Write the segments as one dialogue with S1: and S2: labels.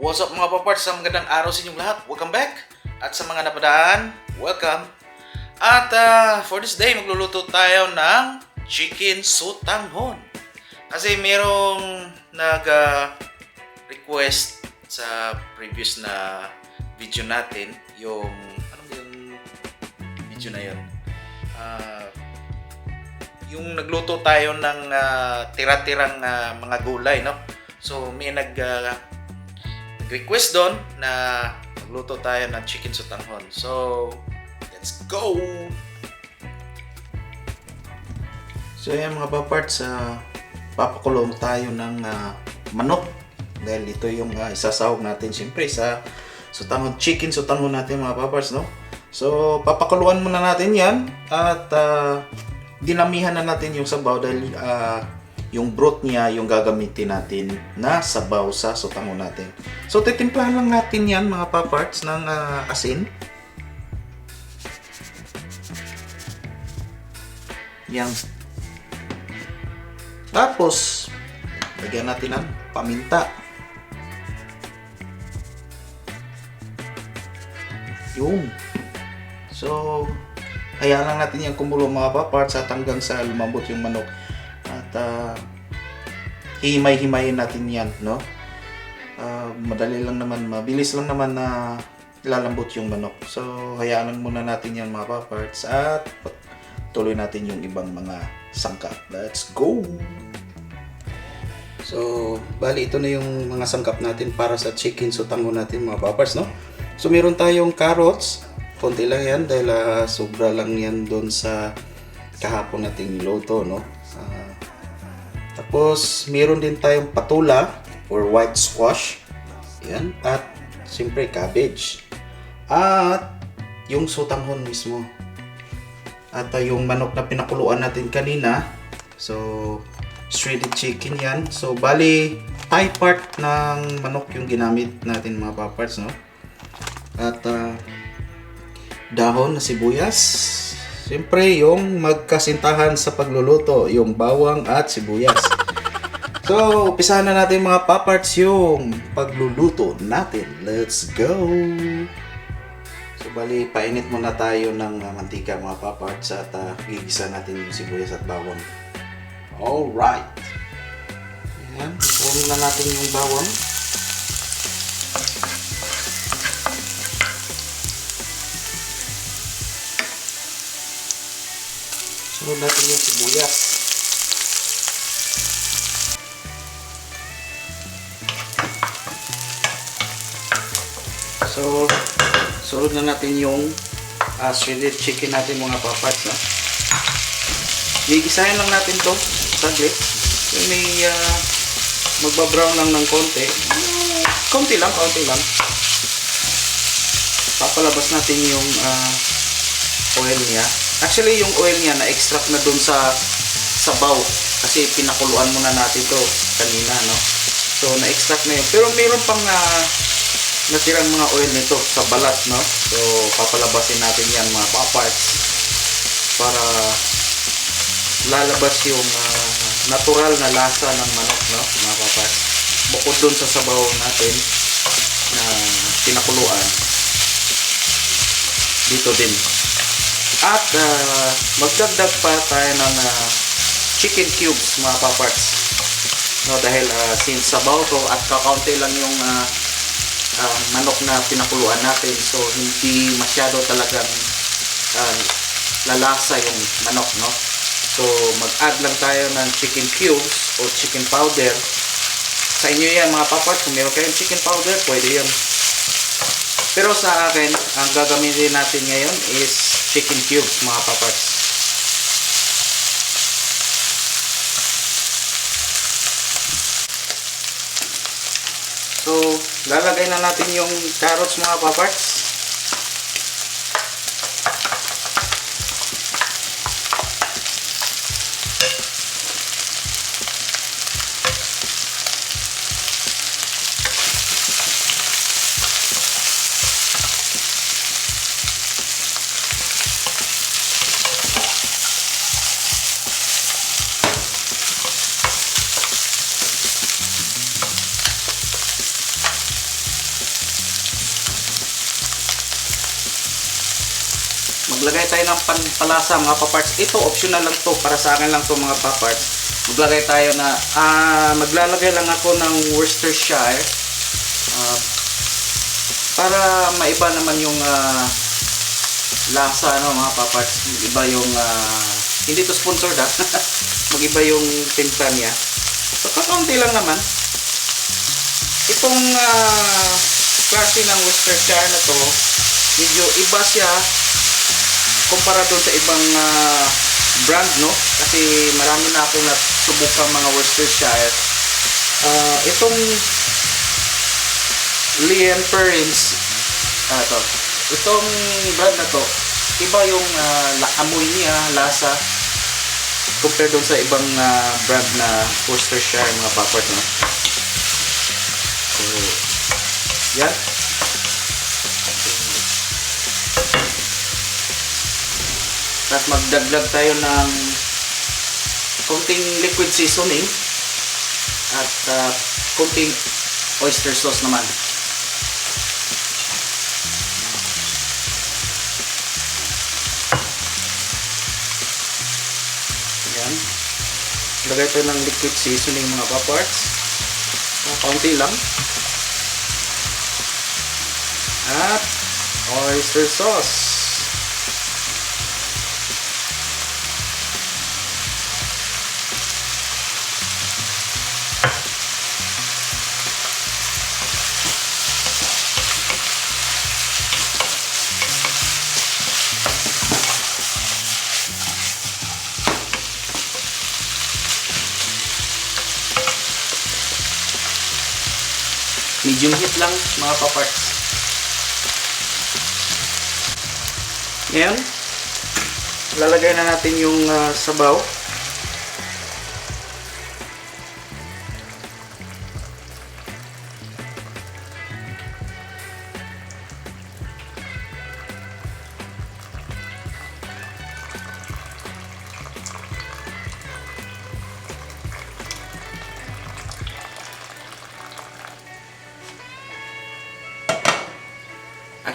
S1: What's up mga paparts? Sa magandang araw sa inyong lahat. Welcome back. At sa mga napadaan, welcome. At ah, for this day, magluluto tayo ng chicken sutanghon. Kasi merong nag-request sa previous na video natin, yung, ano yung video na yun? Ah, yung nagluto tayo ng ah, tira-tirang ah, mga gulay, no? So, may nag ah, request doon na magluto tayo ng chicken sutanghon. So, let's go! So, ayan mga paparts, uh, papakulong tayo ng ah, manok. Dahil ito yung uh, isasahog natin siyempre sa sutanghon, chicken sutanghon natin mga paparts, no? So, papakuluan muna natin yan at ah, dinamihan na natin yung sabaw dahil ah, yung broth niya yung gagamitin natin na sabaw sa sutanghon natin. So, titimplahan lang natin yan mga paparts ng ah, asin. Yan. Tapos, lagyan natin ng paminta. Yung. So, hayaan lang natin yung kumulo mga paparts at hanggang sa lumambot yung manok. Ah, himay-himayin natin yan, no? Ah, madali lang naman, mabilis lang naman na lalambot yung manok. So, hayaan lang muna natin yan mga paparts at tuloy natin yung ibang mga sangkap. Let's go! So, bali ito na yung mga sangkap natin para sa chicken sutango natin mga paparts, no? So, meron tayong carrots. Konti lang yan dahil ah, sobra lang yan doon sa kahapon nating niluto, no? Tapos, meron din tayong patula or white squash. Yan. At, siyempre, cabbage. At, yung sutanghon mismo. At uh, yung manok na pinakuluan natin kanina. So, shredded chicken yan. So, bali, thigh part ng manok yung ginamit natin mga paparts, no? At, uh, dahon na sibuyas. Siyempre, yung magkasintahan sa pagluluto, yung bawang at sibuyas. So, umpisahan na natin mga paparts yung pagluluto natin. Let's go! So, bali, painit muna tayo ng uh, mantika mga paparts at uh, gigisa natin yung sibuyas at bawang. Alright! Ayan, ipunin na natin yung bawang. Sunod natin yung sibuyas. So, sunod na natin yung uh, shredded chicken natin mga paparts. No? Gigisahin lang natin to saglit. So, may uh, magbabrown lang ng konti. Konti lang, konti lang. Papalabas natin yung uh, oil niya. Actually, yung oil niya na-extract na dun sa sabaw. Kasi pinakuluan muna natin to kanina, no? So, na-extract na yun. Pero mayroon pang uh, natirang mga oil nito sa balat, no? So, papalabasin natin yan mga paparts para lalabas yung ah, natural na lasa ng manok, no? Mga paparts. Bukod dun sa sabaw natin na pinakuluan, dito din. At ah, magdagdag pa tayo ng ah, chicken cubes, mga paparts. No, dahil ah, since sabaw to at kakaunti lang yung ah, ah, manok na pinakuluan natin so hindi masyado talagang ah, lalasa yung manok no? So mag-add lang tayo ng chicken cubes o chicken powder. Sa inyo yan mga papat kung meron kayong chicken powder pwede yun. Pero sa akin ang gagamitin natin ngayon is chicken cubes mga paparts So, lalagay na natin yung carrots mga paparts. Tayo ng panpalasa mga paparts. Ito, optional lang to. Para sa akin lang to mga paparts. Maglagay tayo na, ah, maglalagay lang ako ng Worcestershire. Ah, para maiba naman yung ah, lasa, ano mga paparts. Iba yung, ah, hindi to sponsored ha. Mag-iba yung timpla niya. So, kakaunti lang naman. Itong ah, klase ng Worcestershire na to, medyo iba siya kumpara doon sa ibang ah, brand, no? Kasi marami na akong nasubukang mga Worcestershire. Ah, itong Leon Perrins, ah, to. Itong brand na to, iba yung la- amoy niya, lasa, compare doon sa ibang ah, brand na Worcestershire, mga papart, no? So, yan. Tapos magdagdag tayo ng konting liquid seasoning at uh, konting oyster sauce naman. Yan. Lagay tayo ng liquid seasoning mga paparts. Uh, kaunti lang. At oyster sauce. Medium heat lang mga paparts. Ngayon, lalagay na natin yung ah, sabaw.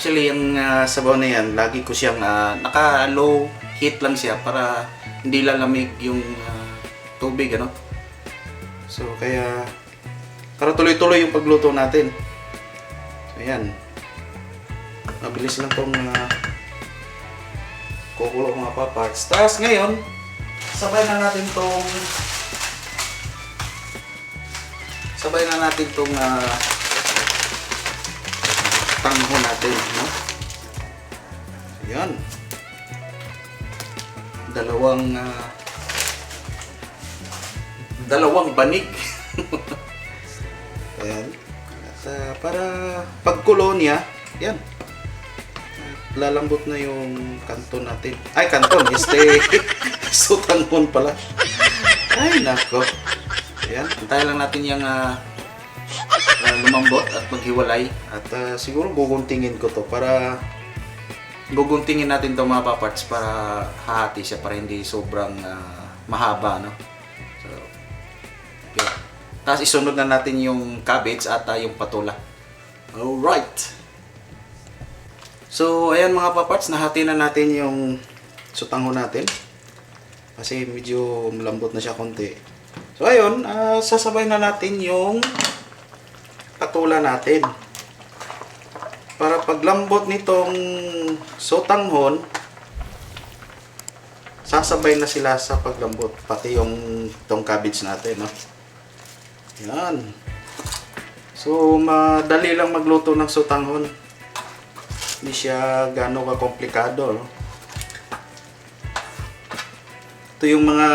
S1: Actually, yung ah, sabaw na yan, lagi ko siyang ah, naka-low heat lang siya para hindi lalamig yung ah, tubig, ano? So, kaya para tuloy-tuloy yung pagluto natin. So, ayan. Mabilis lang tong uh, kukulo mga paparts. Tapos ngayon, sabay na natin tong sabay na natin tong ah, tanghon natin, no? Ayan. Dalawang ah, dalawang banig. Ayan. At, ah, para pagkulo niya, yan. Lalambot na yung kanton natin. Ay, kanton. Este, sutanghon pala. Ay, nako. Ayan. Antayin lang natin yung ah, uh, lumambot at maghiwalay. At uh, siguro guguntingin ko to para guguntingin natin to mga paparts para hahati siya para hindi sobrang uh, mahaba no? So yeah. tapos isunod na natin yung cabbage at uh, yung patula. Alright. So ayan mga paparts nahati na natin yung sutango natin. Kasi medyo malambot na siya konti. So ayun uh, sasabay na natin yung patula natin. Para paglambot nitong sotanghon, sasabay na sila sa paglambot. Pati yung tong cabbage natin, no? Yan. So, madali lang magluto ng sotanghon. Hindi siya gano'ng kakomplikado, no? Ito yung mga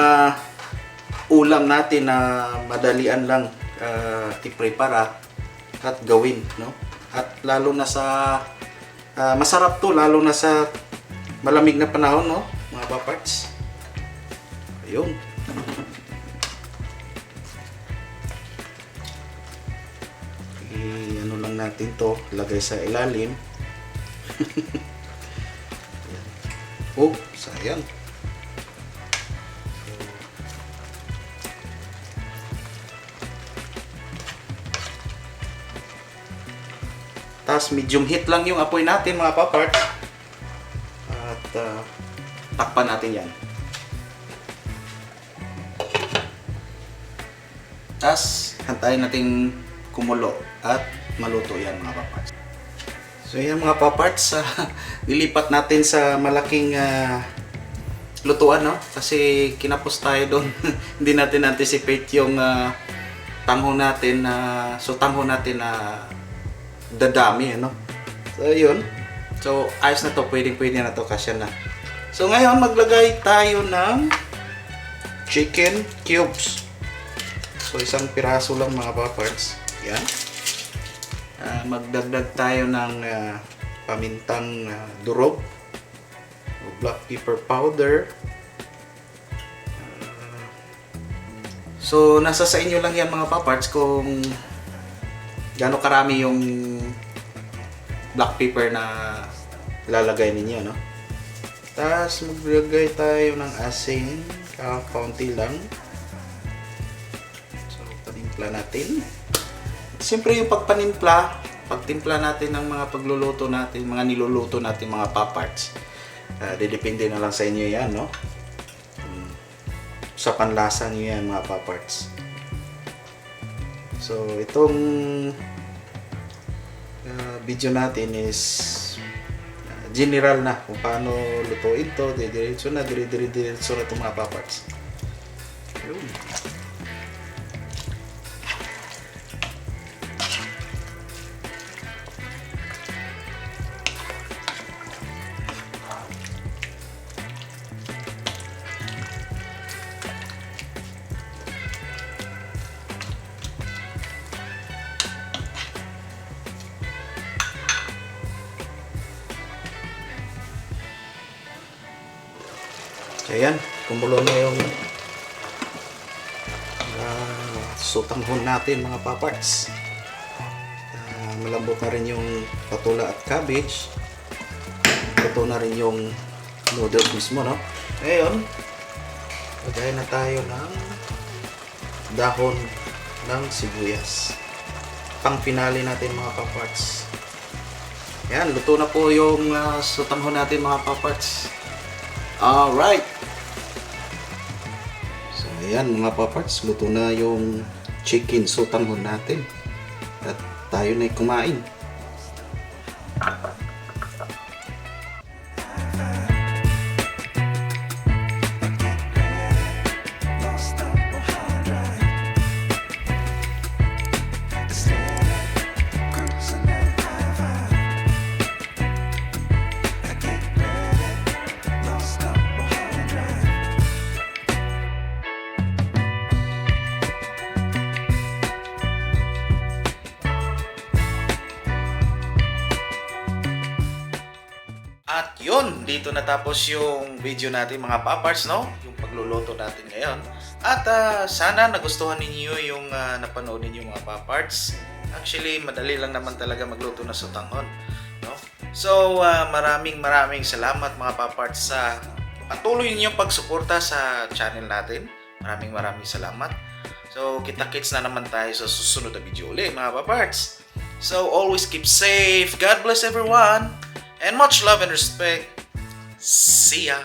S1: ulam natin na madalian lang uh, i-prepare at gawin, no? At lalo na sa ah, masarap to lalo na sa malamig na panahon, no? Mga paparts. Ayun. I, ano lang natin to, lagay sa ilalim. Oh, sayang. Tapos medium heat lang yung apoy natin mga papart. At uh, takpan natin yan. Tapos, hantayin natin kumulo at maluto yan mga paparts. So yan mga paparts, uh, nilipat natin sa malaking ah, lutuan no kasi kinapos tayo doon hindi natin anticipate yung ah, tangho natin na so tangho natin na dadami ano? So yun. So ayos na to. Pwedeng pwede na to kasya na. So ngayon maglagay tayo ng chicken cubes. So isang piraso lang mga paparts. Yan. Ah, magdagdag tayo ng ah, pamintang ah, durog. Black pepper powder. So, nasa sa inyo lang yan mga paparts kung gaano karami yung black pepper na lalagay ninyo, no? Tapos, maglagay tayo ng asin, kaunti lang. So, panimpla natin. Siyempre yung pagpanimpla, pagtimpla natin ng mga pagluluto natin, mga niluluto natin, mga paparts. Uh, didepende na lang sa inyo yan, no? Mm. Sa panlasa nyo yan, mga paparts. So, itong uh, video natin is uh, general na kung paano lutuin to, didiretso na, dire-diretso na itong mga paparts. Yun. So yan, kumulo na yung uh, sutanghon natin mga paparts. Ah, malambot na rin yung patula at cabbage. Ito na rin yung noodles mismo, no? Ngayon, lagay na tayo ng dahon ng sibuyas. Pang finale natin mga paparts. Yan, luto na po yung uh, sutanghon natin mga paparts. Alright. Ayan mga paparts, luto na yung chicken sotanghon natin. At tayo na kumain. At yun, dito natapos yung video natin mga paparts, no? Yung pagluluto natin ngayon. At ah, sana nagustuhan ninyo yung ah, napanood ninyo mga paparts. Actually, madali lang naman talaga magluto na sutanghon, no? So, ah, maraming maraming salamat mga paparts sa patuloy ninyong pagsuporta sa channel natin. Maraming maraming salamat. So, kita-kits na naman tayo sa susunod na video ulit mga paparts. So, always keep safe. God bless everyone. And much love and respect. See ya.